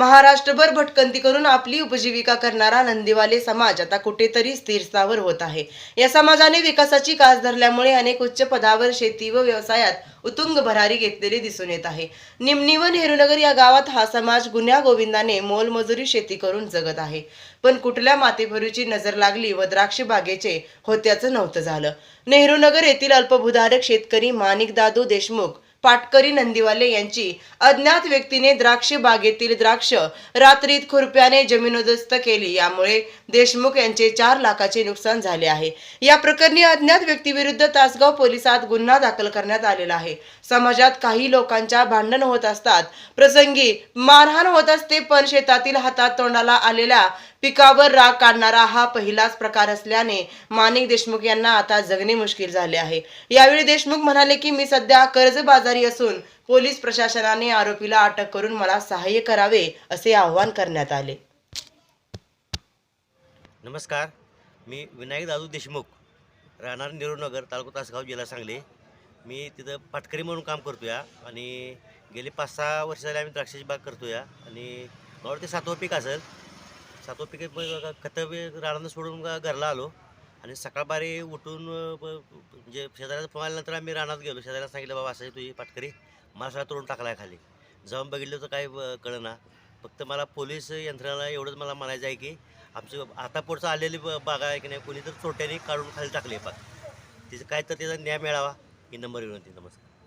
महाराष्ट्रभर भटकंती करून आपली उपजीविका करणारा नंदीवाले समाज आता कुठेतरी स्थिरस्थावर होत आहे. या समाजाने विकासाची कास धरल्यामुळे अनेक उच्च पदावर शेती व व्यवसायात उतुंग भरारी घेतलेली दिसून येत आहे. निमणी व नेहरूनगर या गावात हा समाज गुन्ह्या गोविंदाने मोलमजुरी शेती करून जगत आहे. पण कुठल्या मातेभरूची नजर लागली व द्राक्ष बागेचे होत्याचं नव्हतं झालं. नेहरूनगर येथील अल्पभूधारक शेतकरी माणिक दादू देशमुख पाटकरी नंदीवाले यांची अज्ञात व्यक्तीने द्राक्ष बागेतील द्राक्ष रात्रीत खुरप्याने जमीनोदस्त केली. यामुळे देशमुख यांचे चार लाखाचे नुकसान झाले आहे. या प्रकरणी अज्ञात व्यक्तीविरुद्ध तासगाव पोलिसात गुन्हा दाखल करण्यात आलेला आहे. समाजात काही लोकांच्या भांडण होत असतात. प्रसंगी मारहाण होत असते पण शेतातील हातात तोंडाला आलेल्या पिकावर राग काढणारा हा पहिलाच प्रकार असल्याने माणिक देशमुख यांना आता जगणे मुश्किल झाले आहे. यावेळी देशमुख म्हणाले की मी सध्या कर्जबाजारी असून पोलीस प्रशासनाने आरोपीला अटक करून मला सहाय्य करावे असे आवाहन करण्यात आले. नमस्कार. मी विनायक दादू देशमुख राहणार नेहरूनगर तालुका तासगाव जिल्हा सांगली. मी तिथं पाटकरी म्हणून काम करतो या आणि गेले पाच सहा वर्ष झाले आम्ही द्राक्षाची बाग करतो या आणि मला सातवं पीक असेल सातवं पीक मग खतं बी रानानं सोडून घरला आलो. आणि सकाळपारी उठून म्हणजे शेजाऱ्याचा फोन आल्यानंतर आम्ही रानात गेलो. शेजाऱ्याला सांगितलं बाबा असं तुझी पाटकरी. मला सगळा तोडून टाकला आहे खाली. जाऊन बघितलं तर काय कळना. फक्त मला पोलीस यंत्रणाला एवढंच मला म्हणायचं आहे की आमची आता पुढचं आलेली ब- बागा आहे की नाही कोणी तर चोट्याने काढून खाली टाकले पाक. तिचं काय तर त्याचा न्याय मिळावा. ही नंबर विनंती. नमस्कार.